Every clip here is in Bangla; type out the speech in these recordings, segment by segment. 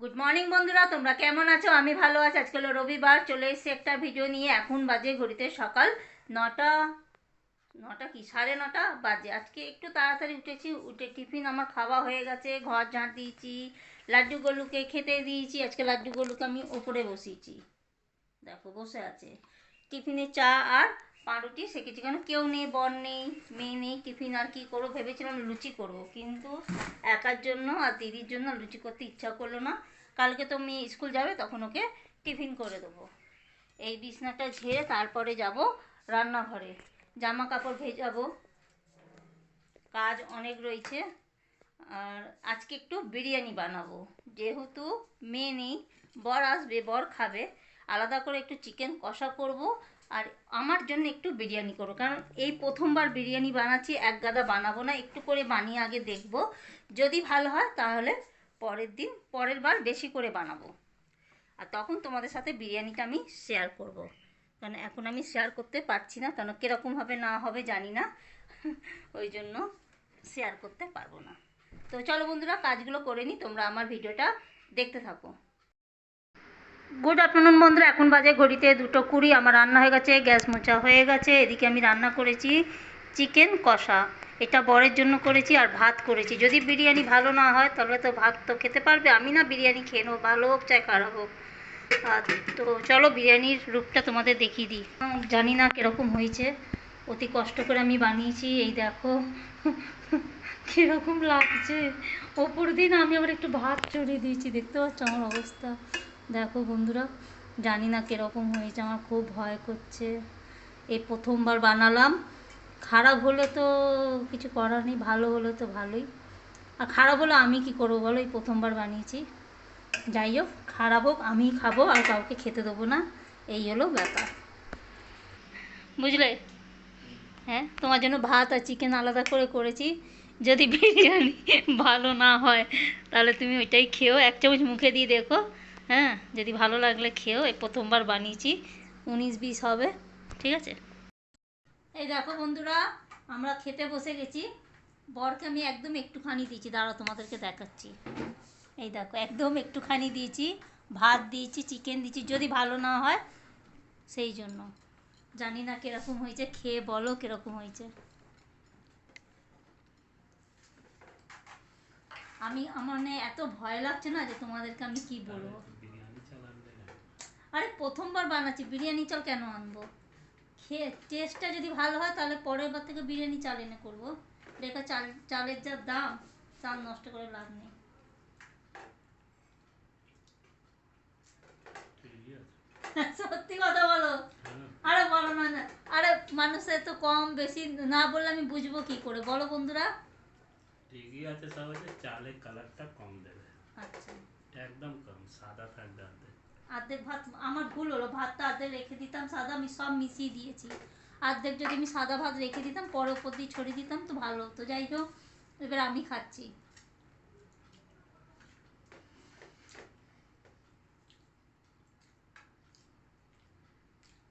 গুড মর্নিং বন্ধুরা, তোমরা কেমন আছো? আমি ভালো আছি। আজকে হলো রবিবার, চলে এসেছি একটা ভিডিও নিয়ে। এখন বাজে ঘড়িতে সকাল নটা নটা কি? সাড়ে নটা বাজে। আজকে একটু তাড়াতাড়ি উঠেছি। উঠে টিফিন আমার খাওয়া হয়ে গেছে। ঘর ঝাঁট দিয়েছি, লাড্ডু গলুকে খেতে দিয়েছি। আজকে লাড্ডু গলুকে আমি ওপরে বসিয়েছি। দেখো, বসে আছে। টিফিনে চা আর পাউরুটি সেকেছি কেন? কেউ নেই, বর নেই, মেয়ে নেই, টিফিন আর কি করব? ভেবেছিলাম লুচি করব। কিন্তু একার জন্য আর দিদির জন্য লুচি করতে ইচ্ছা করল না। কালকে তো মেয়ে স্কুল যাবে, তখন ওকে টিফিন করে দেবো। এই বিছনাটা ঝেড়ে তারপরে যাব রান্নাঘরে। জামা কাপড় ভেজাবো। কাজ অনেক রয়েছে। আর আজকে একটু বিরিয়ানি বানাবো। যেহেতু মেয়ে নেই, বর আসবে, বর খাবে। আলাদা করে একটু চিকেন কষা করব আর আমার জন্য একটু বিরিয়ানি করব। কারণ এই প্রথমবার বিরিয়ানি বানাচ্ছি, এক গাদা বানাবো না, একটু করে বানিয়ে আগে দেখব। যদি ভালো হয় তাহলে পরের দিন, পরের বার বেশি করে বানাবো। আর তখন তোমাদের সাথে বিরিয়ানিটা আমি শেয়ার করব। কারণ এখন আমি শেয়ার করতে পারছি না কারণ কীরকম হবে না হবে জানি না। ওই জন্য শেয়ার করতে পারব না। তো চলো বন্ধুরা, কাজগুলো করে নিই তোমরা আমার ভিডিওটা দেখতে থাকো। গুড আফটারনুন বন্ধুরা, এখন বাজে ঘড়িতে দুটো কুড়ি, আমার রান্না হয়ে গেছে, গ্যাস মোচা হয়ে গেছে, এদিকে আমি রান্না করেছি চিকেন কষা। এটা বরের জন্য করেছি আর ভাত করেছি। যদি বিরিয়ানি ভালো না হয়, তাহলে তো ভাত তো খেতে পারবে। আমি না বিরিয়ানি খেয়ে নেব, ভালো হোক, চাই খারাপ হোক। তো চলো বিরিয়ানির রূপটা তোমাদের দেখিয়ে দিই। জানি না কীরকম হয়েছে, অতি কষ্ট করে আমি বানিয়েছি, এই দেখো। কীরকম লাগছে। ওপর দিন আমি আবার একটু ভাত চড়িয়ে দিয়েছি, দেখতে পাচ্ছ আমার অবস্থা। দেখো বন্ধুরা, জানি না কীরকম হয়েছে, আমার খুব ভয় করছে। এই প্রথমবার বানালাম। খারাপ হলে তো কিছু করার নেই, ভালো হলে তো ভালোই। আর খারাপ হলে আমি কি করব বলো? এই প্রথমবার বানিয়েছি। যাই হোক, খারাপ হোক আমি খাব, আর কাউকে খেতে দেবো না। এই হলো ব্যাপার। বুঝলে? হ্যাঁ তোমার জন্য ভাত আর চিকেন আলাদা করে করেছি। যদি বিরিয়ানি ভালো না হয়, তাহলে তুমি ওইটাই খেও এক চামচ মুখে দিয়ে দেখো। হ্যাঁ যদি ভালো লাগলে খেও এই প্রথমবার বানিয়েছি, উনিশ বিশ হবে, ঠিক আছে? এই দেখো বন্ধুরা, আমরা খেতে বসে গেছি। বরকে আমি একদম একটুখানি দিয়েছি দাঁড়া তোমাদেরকে দেখাচ্ছি। এই দেখো, একদম একটুখানি দিয়েছি, ভাত দিয়েছি, চিকেন দিয়েছি, যদি ভালো না হয়, সেই জন্য। জানি না কীরকম হয়েছে, খেয়ে বলো কীরকম হয়েছে। আমি আমার মানে এত ভয় লাগছে না যে তোমাদেরকে আমি কি বলব? আরে প্রথমবার বানাচ্ছি বিরিয়ানি চাল কেন আনব? খেয়ে টেস্টটা যদি ভালো হয় তাহলে পরের বার থেকে বিরিয়ানি চাল এনে করব। দেখা চাল চালের যা দাম চাল নষ্ট করে লাভ নেই। সত্যি কথা বলো। আরে বলো না। আরে মানুষের তো কম বেশি না বললে আমি বুঝব কি করে? বলো বন্ধুরা। ঠিকই আছে সব হচ্ছে চালের কালারটা কম দেবে। আচ্ছা। একদম কম সাদা থাকবে অর্ধেক। অর্ধেক ভাত আমার ভুল হলো ভাতটা অর্ধেক রেখে দিতাম সাদা আমি সব মিশিয়ে দিয়েছি। অর্ধেক যদি আমি সাদা ভাত রেখে দিতাম পরে ওপর দিয়ে ছড়িয়ে দিতাম তো ভালো হতো। যাই হোক এবার আমি খাচ্ছি।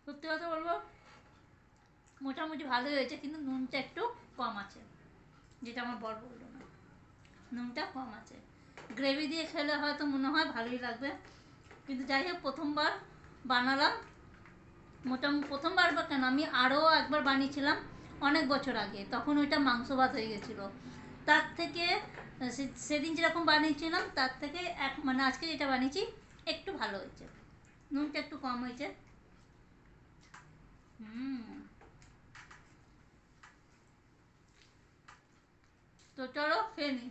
সত্যি কথা বলব মোটামুটি ভালোই হয়েছে কিন্তু নুনটা একটু কম আছে যেটা আমার বর বলল। নুনটা কম আছে। গ্রেভি দিয়ে খেলে হয়তো মনে হয় ভালোই লাগবে। কিন্তু যাই হোক, প্রথমবার বানালাম। মোটামুটি প্রথমবার বা কেন, আমি আরও একবার বানিয়েছিলাম অনেক বছর আগে। তখন ওইটা মাংস ভাত হয়ে গেছিল। তার থেকে সেদিন যেরকম বানিয়েছিলাম, তার থেকে এক মানে আজকে যেটা বানিয়েছি, একটু ভালো হয়েছে। নুনটা একটু কম হয়েছে। তো চলো নিই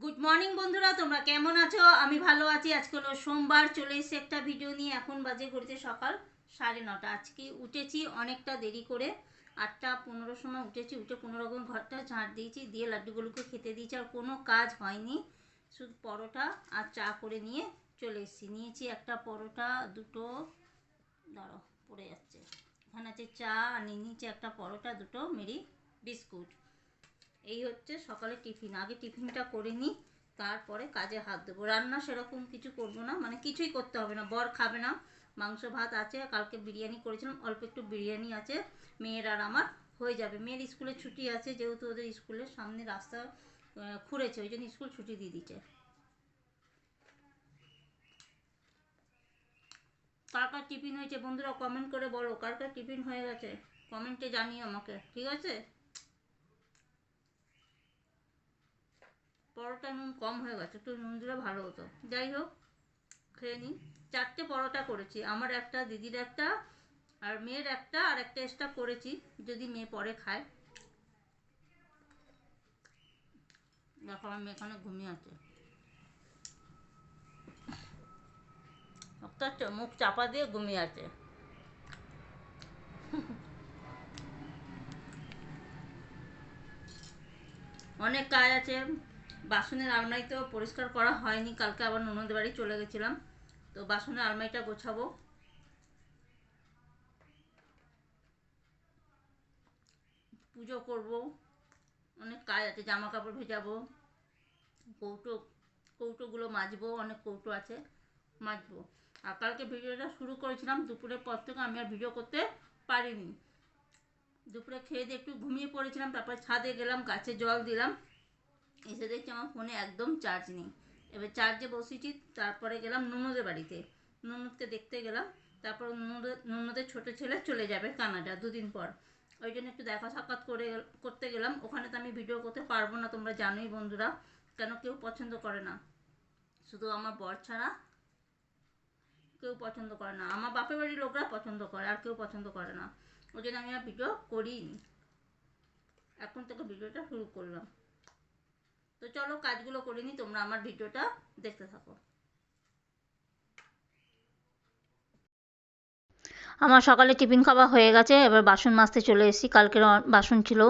গুড মর্নিং বন্ধুরা, তোমরা কেমন আছো? আমি ভালো আছি। আজকে হলো সোমবার, চলে এসেছি একটা ভিডিও নিয়ে। এখন বাজে ঘড়িতে সকাল সাড়ে নটা। আজকে উঠেছি অনেকটা দেরি করে। আটটা পনেরো সময় উঠেছি। উঠে কোনো রকম ঘরটা ঝাঁট দিয়েছি। দিয়ে লাড্ডুগুলোকে খেতে দিয়েছি আর কোনো কাজ হয়নি। শুধু পরোটা আর চা করে নিয়ে চলে এসেছি। নিয়েছি একটা পরোটা, দুটো দাঁড়ো পড়ে যাচ্ছে। এখানে আছে চা আর নিয়ে নিয়েছি একটা পরোটা, দুটো, মেরি বিস্কুট। এই হচ্ছে সকালে টিফিন। আগে টিফিনটা করে নিই। তারপরে কাজে হাত দেবো। রান্না সেরকম কিছু করব না মানে কিছুই করতে হবে না। বর খাবে না, মাংস, ভাত আছে, কালকে বিরিয়ানি করেছিলাম, অল্প একটু বিরিয়ানি আছে, মেয়ের আর আমার, হয়ে যাবে। মেয়ের স্কুলে ছুটি আছে, যেহেতু ওদের স্কুলের সামনে রাস্তা খুঁড়েছে, ওই জন্য স্কুল ছুটি দিয়ে দিচ্ছে কার কার টিফিন হয়েছে বন্ধুরা কমেন্ট করে বলো। কার কার টিফিন হয়ে গেছে? কমেন্টে জানিও আমাকে, ঠিক আছে? পরোটা নুন কম হয়ে গেছে একটু নুন দিলে ভালো হতো। যাই হোক, খেয়ে নিই। চারটে পরোটা করেছি। আমার একটা, দিদির একটা, আর মেয়ের একটা, আর একটা এক্সট্রা করেছি, যদি মেয়ে পরে খায়। দেখো, আমার মেয়ে এখানে ঘুমিয়ে আছে। মুখ চাপা দিয়ে ঘুমিয়ে আছে। অনেক কাজ আছে। বাসনের আলমারি তো পরিষ্কার করা হয়নি, কালকে আবার ননদের বাড়ি চলে গেছিলাম। তো বাসনের আলমারিটা গোছাবো। পুজো করব, অনেক কাজ আছে জামা কাপড় ভেজাবো, কৌটো, কৌটোগুলো মাজবো, অনেক কৌটো আছে, মাজবো। আর কালকে ভিডিওটা শুরু করেছিলাম, দুপুরের পর থেকে আমি আর ভিডিও করতে পারিনি। দুপুরে খেয়ে দিয়ে একটু ঘুমিয়ে পড়েছিলাম, তারপর ছাদে গেলাম, গাছে জল দিলাম। এসে দেখছি আমার ফোনে একদম চার্জ নেই। এবার চার্জে বসেছি, তারপরে গেলাম নুনুদের বাড়িতে। নুনুদকে দেখতে গেলাম, তারপর নুনুদের নুনুদের ছোটো ছেলে চলে যাবে কানাডা দুদিন পর। ওই জন্য একটু দেখা সাক্ষাৎ করে করতে গেলাম। ওখানে তো আমি ভিডিও করতে পারব না, তোমরা জানোই বন্ধুরা, কেন কেউ পছন্দ করে না। শুধু আমার বর ছাড়া কেউ পছন্দ করে না। আমার বাপের বাড়ির লোকরা পছন্দ করে, আর কেউ পছন্দ করে না। ওই জন্য আমি আর ভিডিও করিনি। এখন থেকে ভিডিওটা শুরু করলাম। তো চলো কাজগুলো করে নিই তোমরা আমার ভিডিওটা দেখতে থাকো। আমার সকালে টিফিন খাওয়া হয়ে গেছে, এবার বাসন মাজতে চলে এসেছি। কালকের বাসন ছিল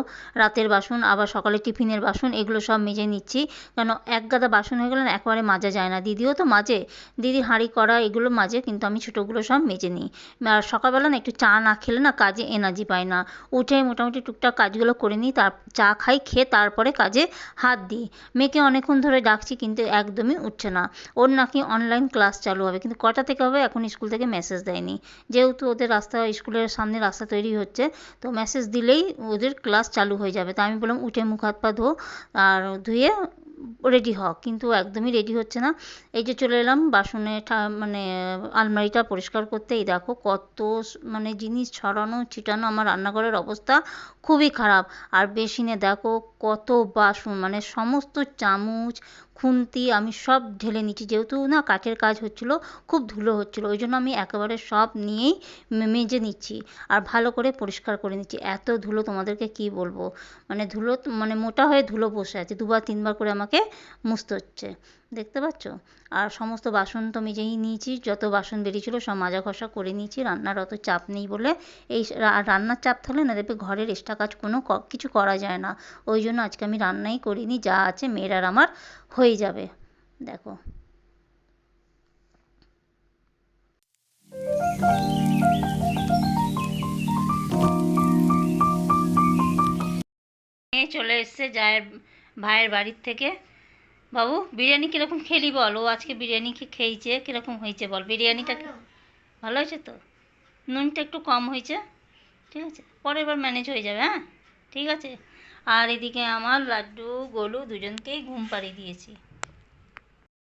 রাতের বাসন, আবার সকালে টিফিনের বাসন, এগুলো সব মেজে নিচ্ছি। কেন এক গাদা বাসন হয়ে গেলে একবারে মাজা যায় না। দিদিও তো মাজে, দিদি হাঁড়ি করা এগুলো মাজে, কিন্তু আমি ছোটোগুলো সব মেজে নিই। আর সকালবেলা না একটু চা না খেলে না কাজে এনার্জি পাই না। উঠে মোটামুটি টুকটাক কাজগুলো করে নিই, তার চা খাই, খেয়ে তারপরে কাজে হাত দিই। মেয়েকে অনেকক্ষণ ধরে ডাকছি, কিন্তু একদমই উঠছে না। ওর নাকি অনলাইন ক্লাস চালু হবে, কিন্তু কটা থেকে হবে এখন স্কুল থেকে মেসেজ দেয়নি। যেহেতু ওদের রাস্তা, স্কুলের সামনে রাস্তা তৈরি হচ্ছে। তো মেসেজ দিলেই ওদের ক্লাস চালু হয়ে যাবে। তো আমি বললাম, উঠে মুখ হাত পা ধো। আর ধুয়ে রেডি হ, কিন্তু একদমই রেডি হচ্ছে না। এই যে চলে এলাম, বাসনে মানে আলমারিটা পরিষ্কার করতে। এই দেখো কত মানে জিনিস ছড়ানো, ছিটানো, আমার রান্নাঘরের অবস্থা খুবই খারাপ। আর বেসিনে দেখো কত বাসন মানে সমস্ত চামচ, খুন্তি আমি সব ঢেলে নিচ্ছি। যেহেতু না কাঠের কাজ হচ্ছিল, খুব ধুলো হচ্ছিল, ওই জন্য আমি একেবারে সব নিয়েই মেজে নিচ্ছি। আর ভালো করে পরিষ্কার করে নিচ্ছি। এত ধুলো তোমাদেরকে কি বলব? মানে ধুলো মানে মোটা হয়ে ধুলো বসে আছে, দুবার তিনবার করে আমাকে মুছতে হচ্ছে, দেখতে পাচ্ছ? আর সমস্ত বাসন তো মেজেই নিয়েছি, যত বাসন বেরিয়েছিলো সব মাজা ঘষা করে নিয়েছি, রান্নার অত চাপ নেই বলে। এই রান্নার চাপ থাকলে না দেখবে ঘরের এক্সট্রা কাজ কোনো কিছু করা যায় না। ওই জন্য আজকে আমি রান্নাই করিনি, যা আছে মেয়ের আর আমার হয়ে যাবে। দেখো। চলে এসছে, জায়ের ভাইয়ের বাড়ির থেকে বাবু বিরিয়ানি কীরকম খেলি বল? ও আজকে বিরিয়ানি কি খেয়েছে কীরকম হয়েছে বল? বিরিয়ানিটা কি- ভালো হয়েছে তো? নুনটা একটু কম হয়েছে ঠিক আছে? পরের বার ম্যানেজ হয়ে যাবে হ্যাঁ? ঠিক আছে? আর এদিকে আমার লাড্ডু গোলু দুজনকেই ঘুম পাড়িয়ে দিয়েছি।